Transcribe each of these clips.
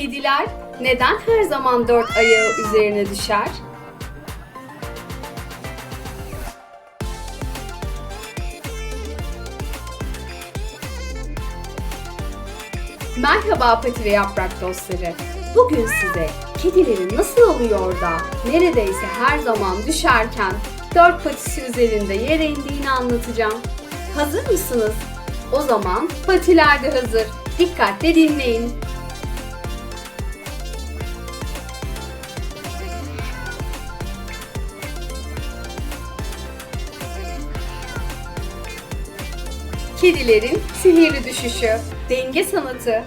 Kediler neden her zaman dört ayağı üzerine düşer? Merhaba pati ve yaprak dostları. Bugün size kedilerin nasıl oluyor da neredeyse her zaman düşerken dört patisi üzerinde yere indiğini anlatacağım. Hazır mısınız? O zaman patiler de hazır. Dikkatle dinleyin. Kedilerin sihirli düşüşü, denge sanatı.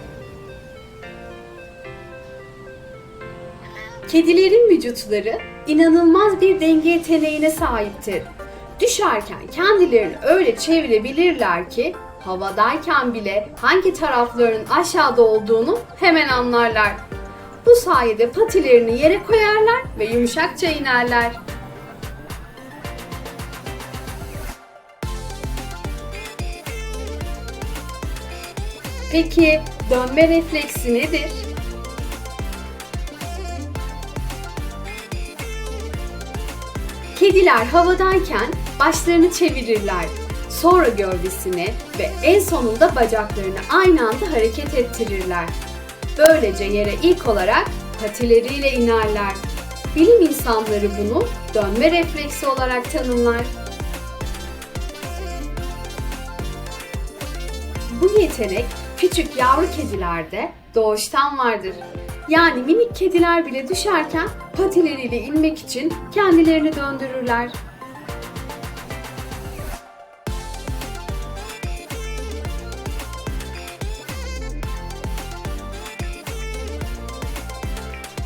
Kedilerin vücutları inanılmaz bir denge yeteneğine sahiptir. Düşerken kendilerini öyle çevirebilirler ki havadayken bile hangi taraflarının aşağıda olduğunu hemen anlarlar. Bu sayede patilerini yere koyarlar ve yumuşakça inerler. Peki dönme refleksi nedir? Kediler havadayken başlarını çevirirler. Sonra gövdesini ve en sonunda bacaklarını aynı anda hareket ettirirler. Böylece yere ilk olarak patileriyle inerler. Bilim insanları bunu dönme refleksi olarak tanımlar. Bu yetenek küçük yavru kedilerde doğuştan vardır. Yani minik kediler bile düşerken patileriyle inmek için kendilerini döndürürler.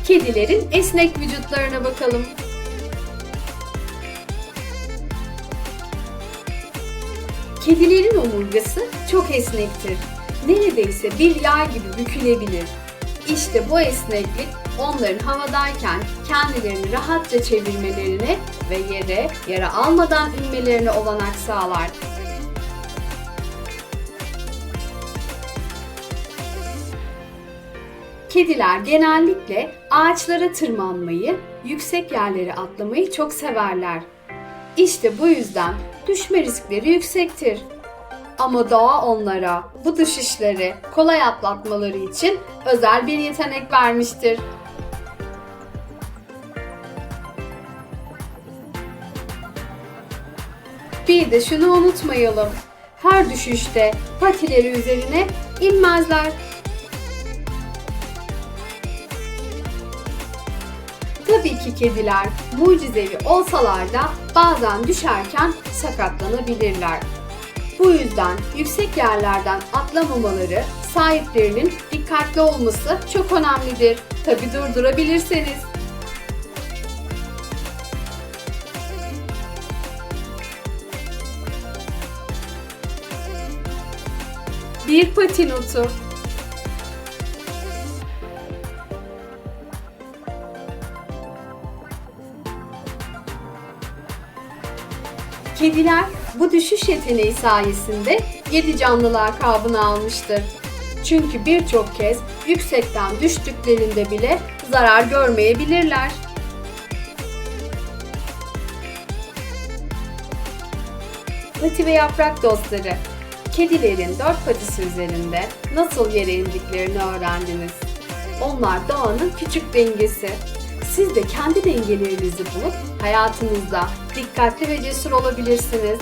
Kedilerin esnek vücutlarına bakalım. Kedilerin omurgası çok esnektir. Neredeyse bir yay gibi bükülebilir. İşte bu esneklik onların havadayken kendilerini rahatça çevirmelerine ve yere yara almadan inmelerine olanak sağlar. Kediler genellikle ağaçlara tırmanmayı, yüksek yerleri atlamayı çok severler. İşte bu yüzden düşme riskleri yüksektir. Ama doğa onlara bu düşüşleri kolay atlatmaları için özel bir yetenek vermiştir. Bir de şunu unutmayalım. Her düşüşte patileri üzerine inmezler. Tabii ki kediler mucizevi olsalar da bazen düşerken sakatlanabilirler. Bu yüzden yüksek yerlerden atlamamaları, sahiplerinin dikkatli olması çok önemlidir. Tabi durdurabilirseniz. Bir pati notu. Kediler bu düşüş yeteneği sayesinde yedi canlı lakabını almıştır. Çünkü birçok kez yüksekten düştüklerinde bile zarar görmeyebilirler. Pati ve yaprak dostları, kedilerin dört patisi üzerinde nasıl yere indiklerini öğrendiniz. Onlar doğanın küçük dengesi. Siz de kendi dengelerinizi bulup hayatınızda dikkatli ve cesur olabilirsiniz.